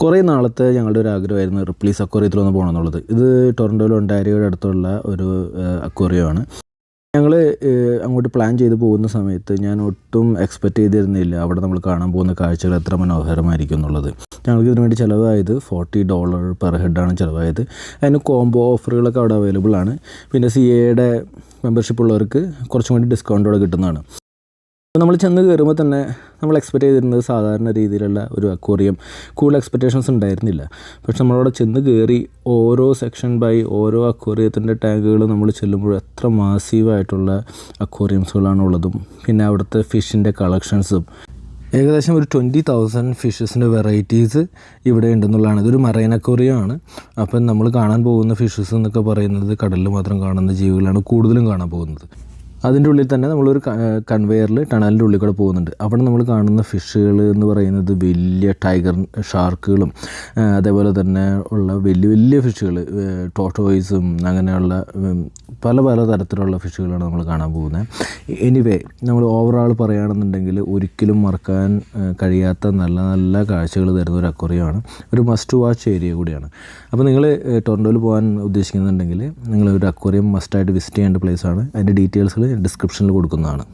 കുറേ നാളത്തെ ഞങ്ങളുടെ ഒരു ആഗ്രഹമായിരുന്നു റിപ്ലീസ് അക്വറിയത്തിലൊന്ന് പോകണം എന്നുള്ളത്. ഇത് ടൊറന്റോയിൽ ഒണ്ടാരിയോയുടെ അടുത്തുള്ള ഒരു അക്വറിയമാണ്. ഞങ്ങൾ അങ്ങോട്ട് പ്ലാൻ ചെയ്ത് പോകുന്ന സമയത്ത് ഞാൻ ഒട്ടും എക്സ്പെക്റ്റ് ചെയ്തിരുന്നില്ല അവിടെ നമ്മൾ കാണാൻ പോകുന്ന കാഴ്ചകൾ എത്ര മനോഹരമായിരിക്കും എന്നുള്ളത്. ഞങ്ങൾക്ക് ഇതിനു വേണ്ടി ചിലവായത് ഫോർട്ടി ഡോളർ പെർ ഹെഡാണ് ചിലവായത്. അതിന് കോംബോ ഓഫറുകളൊക്കെ അവിടെ അവൈലബിൾ ആണ്. പിന്നെ സി എയുടെ മെമ്പർഷിപ്പ് ഉള്ളവർക്ക് കുറച്ചും കൂടി ഡിസ്കൗണ്ടോടെ കിട്ടുന്നതാണ്. നമ്മൾ ചെന്ന് കയറുമ്പോൾ തന്നെ നമ്മൾ എക്സ്പെക്റ്റ് ചെയ്തിരുന്നത് സാധാരണ രീതിയിലുള്ള ഒരു അക്വോറിയം കൂടുതൽ എക്സ്പെക്റ്റേഷൻസ് ഉണ്ടായിരുന്നില്ല. പക്ഷെ നമ്മളവിടെ ചെന്ന് കയറി ഓരോ സെക്ഷൻ ബൈ ഓരോ അക്വോറിയത്തിന്റെ ടാങ്കുകൾ നമ്മൾ ചെല്ലുമ്പോൾ എത്ര മാസീവായിട്ടുള്ള അക്വോറിയംസുകളാണ് ഉള്ളതും. പിന്നെ അവിടുത്തെ ഫിഷിന്റെ കളക്ഷൻസും ഏകദേശം ഒരു ട്വന്റി തൗസൻഡ് ഫിഷസിന്റെ വെറൈറ്റീസ് ഇവിടെ ഉണ്ടെന്നുള്ളതാണ്. ഇതൊരു മറൈൻ അക്വറിയമാണ് അപ്പം നമ്മൾ കാണാൻ പോകുന്ന ഫിഷസ് എന്നൊക്കെ പറയുന്നത് കടലിൽ മാത്രം കാണുന്ന ജീവികളാണ് കൂടുതലും കാണാൻ പോകുന്നത്. അതിന്റെ ഉള്ളിൽ തന്നെ നമ്മളൊരു കൺവെയറിൽ ടണലിന്റെ ഉള്ളിൽ കൂടെ പോകുന്നുണ്ട്. അവിടെ നമ്മൾ കാണുന്ന ഫിഷുകൾ എന്ന് പറയുന്നത് വലിയ ടൈഗർ ഷാർക്കുകളും അതേപോലെ തന്നെ ഉള്ള വലിയ വലിയ ഫിഷുകൾ ടോട്ടോയ്സും അങ്ങനെയുള്ള പല പല തരത്തിലുള്ള ഫിഷുകളാണ് നമ്മൾ കാണാൻ പോകുന്നത്. എനിവേ നമ്മൾ ഓവറോൾ പറയുകയാണെന്നുണ്ടെങ്കിൽ ഒരിക്കലും മറക്കാൻ കഴിയാത്ത നല്ല നല്ല കാഴ്ചകൾ തരുന്ന ഒരു അക്വറിയമാണ്. ഒരു മസ്റ്റ് വാച്ച് ഏരിയ കൂടിയാണ്. അപ്പോൾ നിങ്ങൾ ടൊറന്റോയിൽ പോകാൻ ഉദ്ദേശിക്കുന്നുണ്ടെങ്കിൽ നിങ്ങൾ ഒരു അക്വറിയം മസ്റ്റായിട്ട് വിസിറ്റ് ചെയ്യേണ്ട പ്ലേസാണ് അതിന്റെ ഡീറ്റെയിൽസുകൾ ഡിസ്ക്രിപ്ഷനിൽ കൊടുക്കുന്നതാണ്.